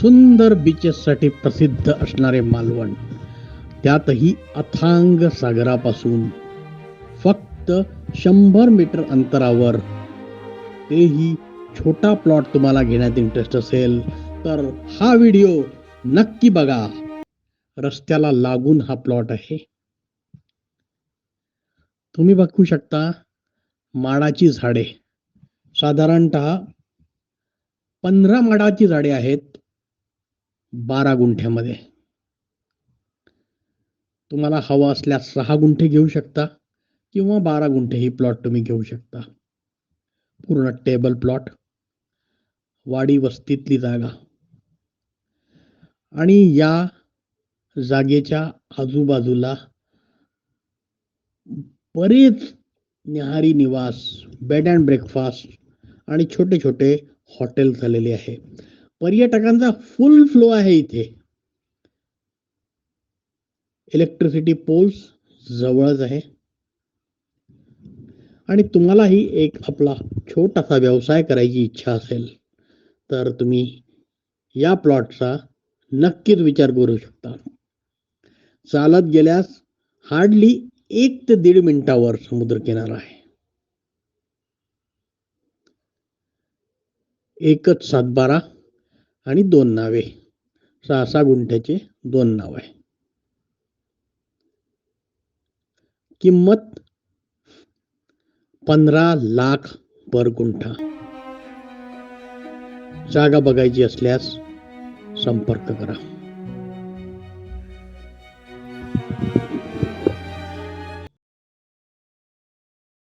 सुंदर बीचेससाठी प्रसिद्ध असणारे मालवण. त्यातही अथांग सागरापासून फक्त शंभर मीटर अंतरावर. तेही छोटा प्लॉट तुम्हाला घेण्यात इंटरेस्ट असेल तर हा व्हिडिओ नक्की बघा. रस्त्याला लागून हा प्लॉट आहे. तुम्ही बघू शकता माडाची झाडे. साधारणत पंधरा माडाची झाडे आहेत. बारा गुंठ्यामध्ये. तुम्हाला हवं असल्यास सहा गुंठे घेऊ शकता किंवा बारा गुंठे ही प्लॉट तुम्ही घेऊ शकता. पूर्ण टेबल प्लॉट वाडी वस्तीतली जागा. आणि या जागेच्या आजूबाजूला बरेच निहारी निवास बेड अँड ब्रेकफास्ट आणि छोटे छोटे हॉटेल झालेले आहे. पर्यटकांचा फुल फ्लो आहे इथे. इलेक्ट्रिसिटी पोल्स जवळच आहे. आणि तुम्हालाही एक आपला छोटासा व्यवसाय करायची इच्छा असेल तर तुम्ही या प्लॉटचा नक्कीच विचार करू शकता. चालत गेल्यास हार्डली एक ते दीड मिनिटावर समुद्रकिनारा आहे. एकच सातबारा. आणि दोन नावे. सहा सहा गुंठ्याचे दोन नाव आहे. किंमत पंधरा लाख पर गुंठा. जागा बघायची असल्यास संपर्क करा.